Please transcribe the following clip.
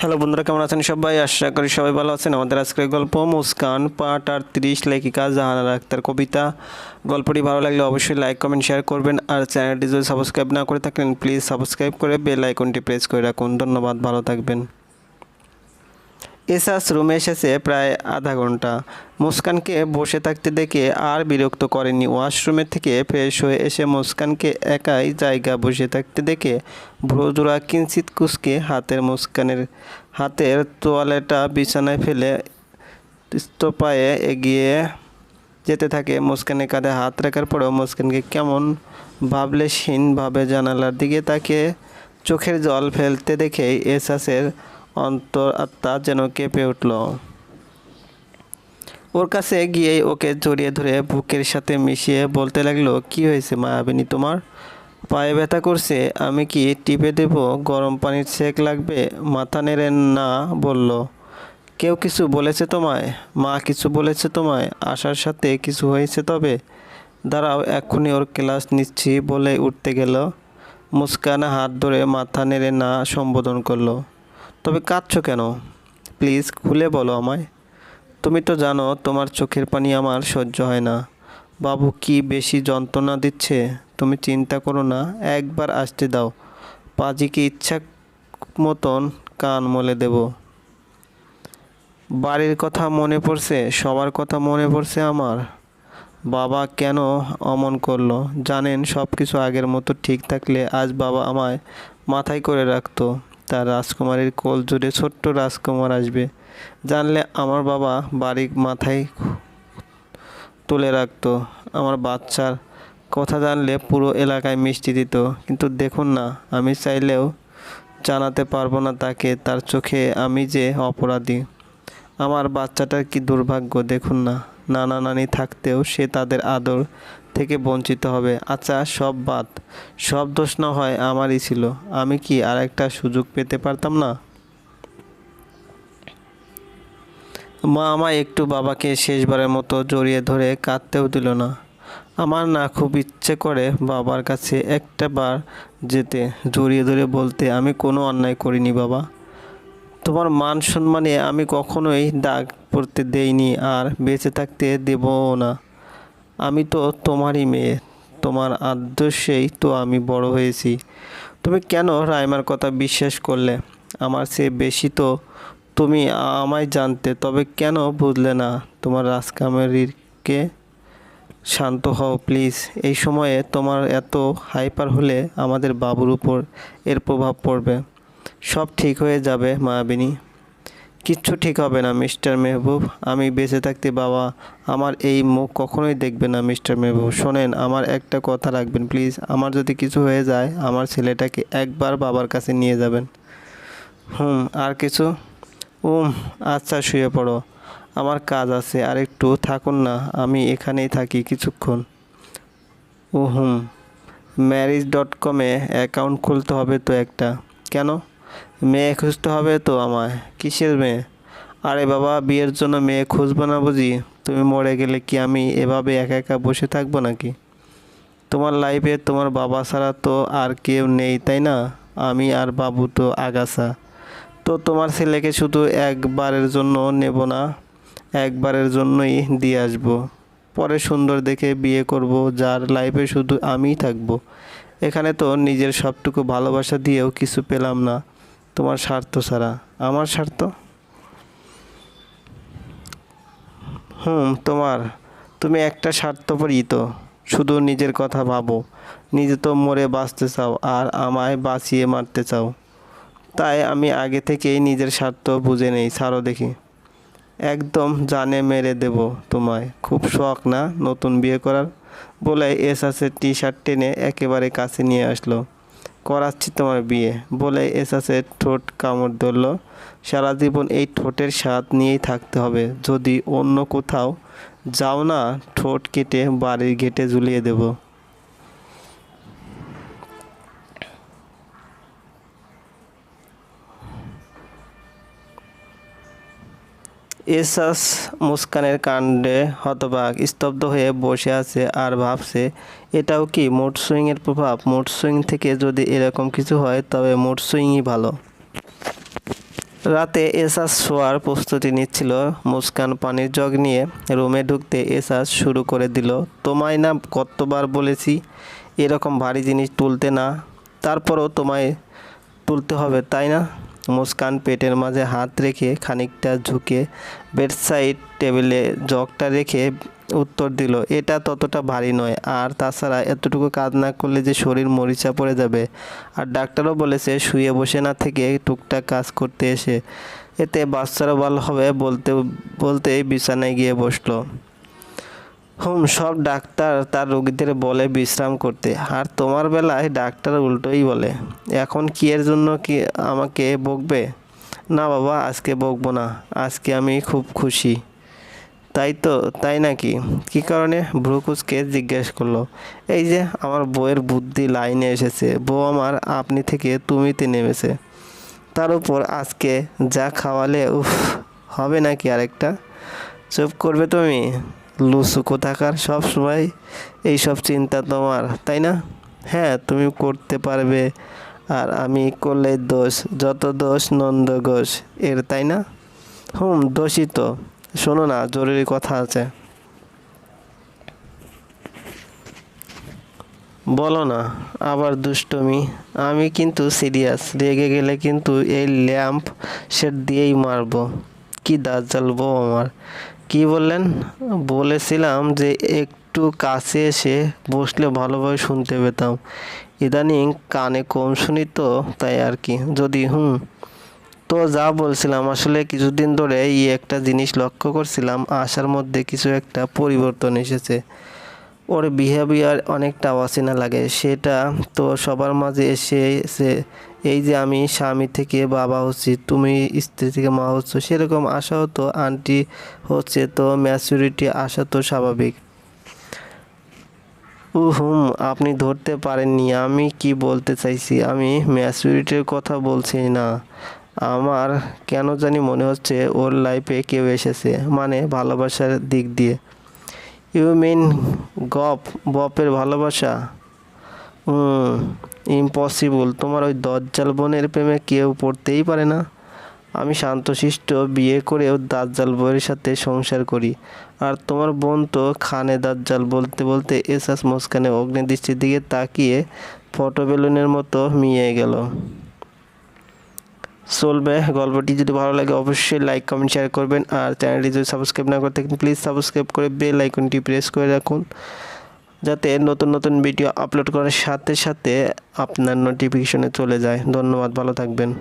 Hello বন্ধুরা, কেমন আছেন সবাই? আশা করি সবাই ভালো আছেন। আমাদের আজকের গল্প মুস্কান, পাঠ আর তিরিশ লেখিকা জাহানারা আক্তার কবিতা। গল্পটি ভালো লাগলে অবশ্যই লাইক, কমেন্ট, শেয়ার করবেন আর চ্যানেলটি যদি সাবস্ক্রাইব না করে থাকেন, প্লিজ সাবস্ক্রাইব করে বেল আইকনটি প্রেস করে রাখুন। ধন্যবাদ, ভালো থাকবেন। এসাস রুমে এসেছে প্রায় আধা ঘণ্টা। মুস্কানকে বসে থাকতে দেখে আর বিরক্ত করেনি ওয়াশরুমের থেকে ফ্রেশ হয়ে এসে মুস্কানকে একাই জায়গা বসে থাকতে দেখে ভ্রজোড়া কিঞ্চিত কুচকে হাতের মুস্কানের হাতের তোয়ালেটা বিছানায় ফেলে স্তপায়ে এগিয়ে যেতে থাকে। মুস্কানের কাঁধে হাত রাখার পরেও মুস্কানকে কেমন ভাবলেশহীনভাবে জানালার দিকে তাকে চোখের জল ফেলতে দেখেই এসাসের অন্তর আত্মা যেন কেঁপে উঠল। ওর কাছে গিয়েই ওকে জড়িয়ে ধরে বুকের সাথে মিশিয়ে বলতে লাগল, কি হয়েছে মায়াবিনী তোমার? পায়ে ব্যথা করছে, আমি কি টিপে দেব? গরম পানির সেক লাগবে? মাথা নেড়ে না বলল, কেউ কিছু বলেছে তোমায়? মা কিছু বলেছে তোমায়? আসার সাথে কিছু হয়েছে তবে? দাঁড়াও, এক্ষুনি ওর ক্লাস নিচ্ছি, বলে উঠতে গেল। মুস্কান হাত ধরে মাথা নেড়ে না সম্বোধন করল। তবে কাঁদছো কেন? প্লিজ খুলে বলো আমায়। তুমি তো জানো তোমার চোখের পানি আমার সহ্য হয় না। বাবু কি বেশি যন্ত্রণা দিচ্ছে? তুমি চিন্তা করো না, একবার আসতে দাও। পাজিকে ইচ্ছা মতন কান মলে দেব। বাড়ির কথা মনে পড়ছে, সবার কথা মনে পড়ছে আমার। বাবা কেন অমন করল? জানেন সব কিছু আগের মতো ঠিক থাকলে আজ বাবা আমায় মাথায় করে রাখতো। তার রাজকুমারীর কোল জুড়ে ছোট্ট রাজকুমার আসবে। জানলে আমার বাবা বাড়ির মাথায় তুলে রাখতো। আমার বাচ্চার কথা জানলে পুরো এলাকায় মিষ্টি দিত। কিন্তু দেখুন না, আমি চাইলেও জানাতে পারব না তাকে, তার চোখে আমি যে অপরাধী। আমার বাচ্চাটার কি দুর্ভাগ্য, দেখুন না। নানা নানি থাকতেও সে তাদের আদর থেকে বঞ্চিত হবে। আচ্ছা সব বাদ। সব দোষ না হয় আমারই ছিল। আমি কি আর একটা সুযোগ পেতে পারতাম না? মা আমায় একটু বাবাকে শেষবারের মতো জড়িয়ে ধরে কাঁদতেও দিল না। আমার না খুব ইচ্ছে করে বাবার কাছে একটা বার যেতে, জড়িয়ে ধরে বলতে, আমি কোনো অন্যায় করিনি বাবা। তোমার মান সম্মানে আমি কখনোই দাগ পড়তে দেইনি আর বেঁচে থাকতে দেবও না। আমি তো তোমারই মেয়ে, তোমার আদর্শেই তো আমি বড় হয়েছি। তুমি কেন রাইমার কথা বিশ্বাস করলে? আমার চেয়ে বেশি তো তুমি আমায় জানতে, তবে কেন বুঝলে না তোমার রাজকামারিকে? শান্ত হও প্লিজ। এই সময়ে তোমার এত হাইপার হলে আমাদের বাবুর উপর এর প্রভাব পড়বে। সব ঠিক হয়ে যাবে মায়াবিনী কিচ্ছু ঠিক হবে না, মিস্টার মেহবুব। আমি বেঁচে থাকতে বাবা, আমার এই মুখ কখনোই দেখবে না, মিস্টার মেহবুব। শোনেন, আমার একটা কথা রাখবেন, প্লিজ। আমার যদি কিছু হয়ে যায়, আমার ছেলেটাকে একবার বাবার কাছে নিয়ে যাবেন। হুম, আর কিছু? উম আচ্ছা শুয়ে পড়ো। আমার কাজ আছে, আর একটু থাকুন না, আমি এখানেই থাকি কিছুক্ষণ। ও হুম ম্যারিজ ডট কমে অ্যাকাউন্ট খুলতে হবে তো একটা। কেন? মেয়ে খুঁজতে হবে তো আমায়। কিসের মেয়ে? আরে বাবা, বিয়ের জন্য মেয়ে খুঁজবো না বুঝি। তুমি মরে গেলে কি আমি এভাবে একা একা বসে থাকব নাকি? তোমার লাইফে তোমার বাবা ছাড়া তো আর কেউ নেই, তাই না? আমি আর বাবু তো আগাছা। তো তোমার ছেলেকে শুধু একবারের জন্য নেব না, একবারের জন্যই দিয়ে আসব। পরে সুন্দর দেখে বিয়ে করব, যার লাইফে শুধু আমিই থাকব। এখানে তো নিজের সবটুকু ভালোবাসা দিয়েও কিছু পেলাম না। তোমার স্বার্থ ছাড়া। আমার স্বার্থ? হুম, তোমার। তুমি একটা স্বার্থপরই তো। শুধু নিজের কথা ভাবো। নিজে তো মরে বাঁচতে চাও আর আমায় বাঁচিয়ে মারতে চাও। তাই আমি আগে থেকেই নিজের স্বার্থ বুঝে নেই। ছাড়ো দেখি। একদম জানে মেরে দেব তোমায়। খুব শখ না নতুন বিয়ে করার? বলে এসাসের টি শার্ট টেনে একেবারে কাছে নিয়ে আসলো। করাচ্ছি তোমার বিয়ে। বলে এসাসের ঠোঁট কামড় ধরল। সারা জীবন এই ঠোঁটের স্বাদ নিয়েই থাকতে হবে। যদি অন্য কোথাও যাও না, ঠোঁট কেটে বাড়ির গেটে ঝুলিয়ে দেব। এসাস মুস্কানের কাণ্ডে হতবাক, স্তব্ধ হয়ে বসে আছে আর ভাবছে, এটাও কি মুড সুইংয়ের প্রভাব? মুড সুইং থেকে যদি এরকম কিছু হয়, তবে মুড সুইংই ভালো। রাতে এসাস শোয়ার প্রস্তুতি নিচ্ছিল। মুস্কান পানির জগ নিয়ে রুমে ঢুকতে এসাস শুরু করে দিল, তোমায় না কতবার বলেছি এরকম ভারী জিনিস তুলতে না? তারপরও তোমায় তুলতে হবে, তাই না? মুস্কান পেটের মাঝে হাত রেখে খানিকটা ঝুঁকে বেডসাইড টেবিলে জগটা রেখে উত্তর দিল, এটা ততটা ভারী নয়। আর তাছাড়া এতটুকু কাজ না করলে যে শরীর মরিচা পড়ে যাবে। আর ডাক্তারও বলেছে, শুয়ে বসে না থেকে টুকটাক কাজ করতে এসে, এতে বাচ্চারও ভালো হবে। বলতে, বলতেই বিছানায় গিয়ে বসল। হুম, সব ডাক্তার তার রোগীদের বলে বিশ্রাম করতে। আর তোমার বেলায় ডাক্তার উল্টোই বলে, এখন কি এর জন্য কি আমাকে বকবে? না বাবা, আজকে বকবো না, আজকে আমি খুব খুশি। তাই তো, তাই নাকি? কি কারণে? ভ্রুকুচকে জিজ্ঞেস করল। এই যে, আমার বইয়ের বুদ্ধি লাইনে এসেছে। বউ আমার আপনি থেকে তুমিতে নেমেছে। তার উপর আজকে যা খাওয়ালে, উফ, হবে নাকি আরেকটা? চুপ করবে তুমি? লুসু কোথাকার সব সময় এইসব চিন্তা তোমার, তাই না? হ্যাঁ তুমি করতে পারবে আর আমি করলে দোষ, যত দোষ নন্দ ঘোষ, এর তাই না? হুম, দোষই তো। শোনো না, জরুরি কথা আছে। বলো না, আবার দুষ্টমি। আমি কিন্তু সিরিয়াস, রেগে গেলে কিন্তু এই ল্যাম্প সেট দিয়েই মারবো। কি দাঁত জ্বালবো আমার। কি বললেন? বলেছিলাম যে একটু কাছে এসে বসলে ভালোভাবে শুনতে পেতাম। ইদানিং কানে কম শুনি তো, তাই আর কি। যদি হুম, তো যা বলছিলাম, আসলে কিছুদিন ধরে এই একটা জিনিস লক্ষ্য করছিলাম, আশার মধ্যে কিছু একটা পরিবর্তন এসেছে। ওর বিহেভিয়ার অনেকটা অচেনা লাগে। সেটা তো সবার মাঝে এসে এসে এই যে আমি স্বামী থেকে বাবা হচ্ছি, তুমি স্ত্রী থেকে মা হচ্ছ, সেরকম আশাও তো আন্টি হচ্ছে, তো ম্যাচুরিটি আসা তো স্বাভাবিক। হুম আপনি ধরতে পারেননি, আমি কি বলতে চাইছি? আমি ম্যাচুরিটির কথা বলছি না। আমার কেন জানি মনে হচ্ছে ওর লাইফে কেউ এসেছে মানে ভালোবাসার দিক দিয়ে। ইউ মিন গপ, বপের ভালোবাসা? ইম্পসিবল তোমার ওই দজ্জাল বোনের প্রেমে কেউ পড়তেই পারে না। আমি শান্তশিষ্ট বিয়ে করেও দাজ্জাল বইয়ের সাথে সংসার করি। আর তোমার বোন তো খানে দাজ্জাল বলতে বলতে এসাস মুস্কানে অগ্নিদৃষ্টির দিকে তাকিয়ে ফটো বেলুনের মতো মিয়ে গেল। চলবে। গল্পটি যদি ভালো লাগে, অবশ্যই লাইক কমেন্ট শেয়ার করবেন। আর চ্যানেলটি যদি সাবস্ক্রাইব না করে থাকেন প্লিজ সাবস্ক্রাইব করে বেল আইকনটি প্রেস করে রাখুন। যাতে নতুন নতুন ভিডিও আপলোড করার সাথে সাথে আপনার নোটিফিকেশনে চলে যায়। ধন্যবাদ, ভালো থাকবেন।